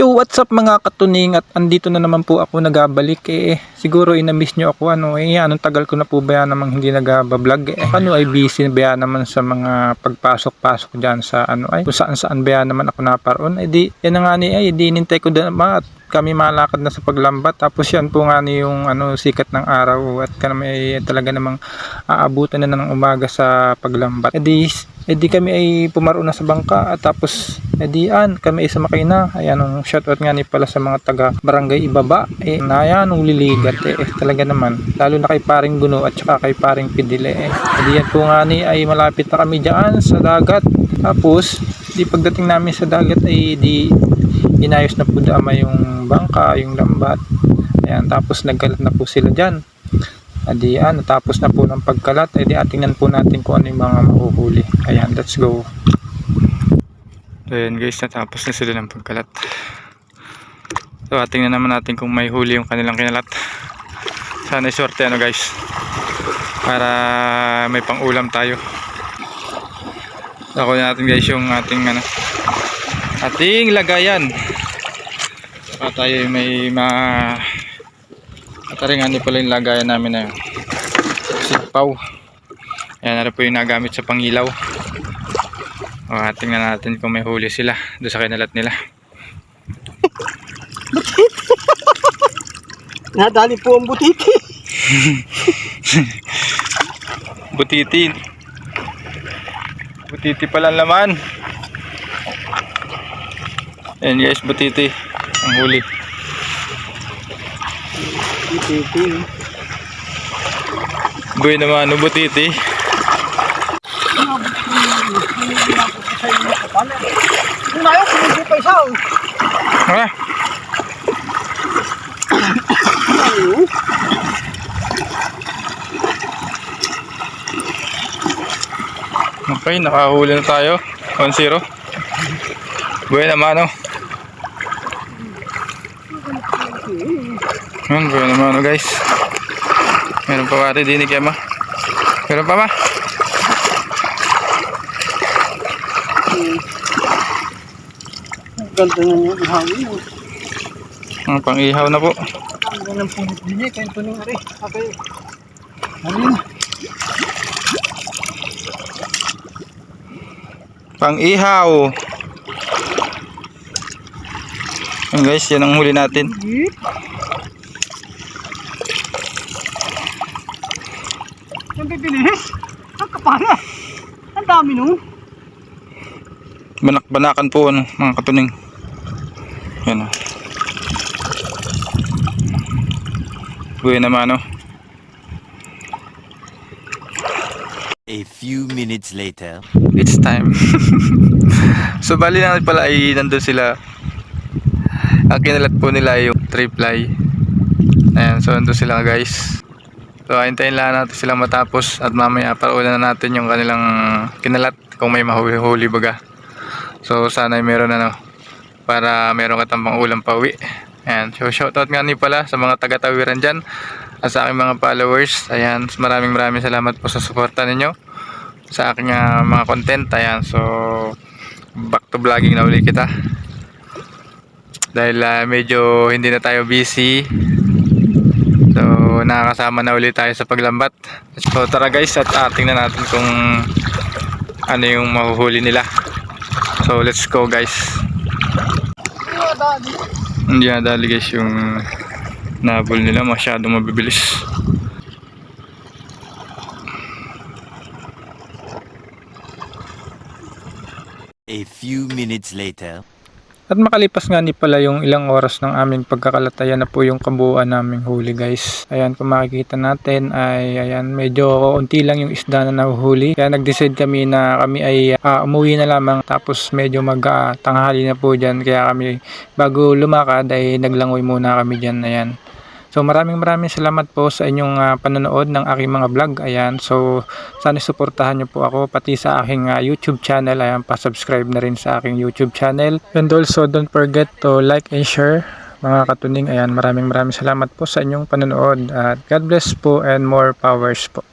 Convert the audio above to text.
Yo, what's up mga katuning at andito na naman po ako nagabalik eh. Siguro inamiss nyo ako ano eh. Anong tagal ko na po ba namang hindi nagabablog eh. Ano ay busy ba yan naman sa mga pagpasok-pasok dyan sa ano ay kung saan saan ba yan naman ako naparoon. Eh di, yan na nga ni ay di inintay ko din at kami malakad na sa paglambat tapos yan po nga yung ano sikat ng araw at kami ay talaga namang aabutan na ng umaga sa paglambat. Eh di, eh kami ay pumaro na sa bangka at tapos eh di an kami ay sumakay na. Ayan ang shoutout nga ni pala sa mga taga barangay Ibaba. Eh na yan ang liligat eh, eh talaga naman. Lalo na kay paring Guno at saka kay paring Pidile eh. Eh di yan po nga ni ay malapit na kami dyan sa dagat. Tapos di pagdating namin sa dagat ay di inayos na po dama yung bangka, yung lambat. Ayan, tapos nagkalat na po sila dyan. Adi, ano, tapos na po ng pagkalat, edi atingnan po natin kung ano yung mga mahuhuli. Ayan, let's go. Ayan guys, natapos na sila ng pagkalat. So, atingnan naman natin kung may huli yung kanilang kinalat. Sana swerte ano guys. Para may pang ulam tayo. Ako natin guys yung ating ano, ating lagayan para tayo may ma ataringan din pala yung lagayan namin na yun sipaw yan na rin po yung nagamit sa pangilaw o tingnan natin kung may huli sila doon sa kinalat nila. Nadali po ang butiti. butiti. Butiti pala laman. Yan guys butiti ang huli Butiti. buhay naman ano butiti ha. Okay, nakahuli na tayo. 1-0. Buhay naman, oh. Yan, buhay naman, oh, guys. Meron pa pati dinig, Emma. Meron pa? Ang Ganda na niya. Hangin. oh. Ang pang-ihaw na po. Ang ganda ng punit din eh. Kaya ito nung ari. Okay. Hangin. Pang-ihaw. Yan, guys. Yan ang huli natin. Ang bibilis. Ang kapala. Ang dami no. Banak-banakan po, ano, mga katuning. Yan, oh. Buhay naman, oh. A few minutes later. It's time. so bali na pala ay nandun sila. Ang kinalat po nila yung triply. Ayan, so nandun sila guys. So hintayin lang natin sila matapos at mamaya paulan na natin yung kanilang kinalat kung may mahuli-huli baga. So sana ay meron ano para meron ka tambang ulam pa uwi. Ayan, so shoutout nga ni pala sa mga taga-tawiran dyan at sa aking mga followers. Ayan, maraming maraming salamat po sa suporta ninyo sa aking ah, mga content. Ayan, so back to vlogging na uli kita. Dahil ah, medyo hindi na tayo busy. So nakakasama na uli tayo sa paglambat. So tara guys at uh, tingnan natin kung ano yung mahuhuli nila. So let's go guys. Hindi na dali guys yung nabol nila masyadong mabibilis. A few minutes later. At makalipas nga ni pala yung ilang oras ng aming pagkakalatayan na po yung kabuuan naming huli guys. Ayan kung makikita natin ay ayan medyo unti lang yung isda na nahuhuli. Kaya nag-decide kami na kami ay ah, umuwi na lamang tapos medyo mag ah, tanghali na po dyan. Kaya kami bago lumakad ay naglangoy muna kami dyan. Ayan. So maraming maraming salamat po sa inyong ah, panonood ng aking mga vlog. Ayan. So sana suportahan niyo po ako pati sa aking ah, YouTube channel. Ayan, pa-subscribe na rin sa aking YouTube channel. And also don't forget to like and share mga katuning. Ayan, maraming maraming salamat po sa inyong panonood. At God bless po and more powers po.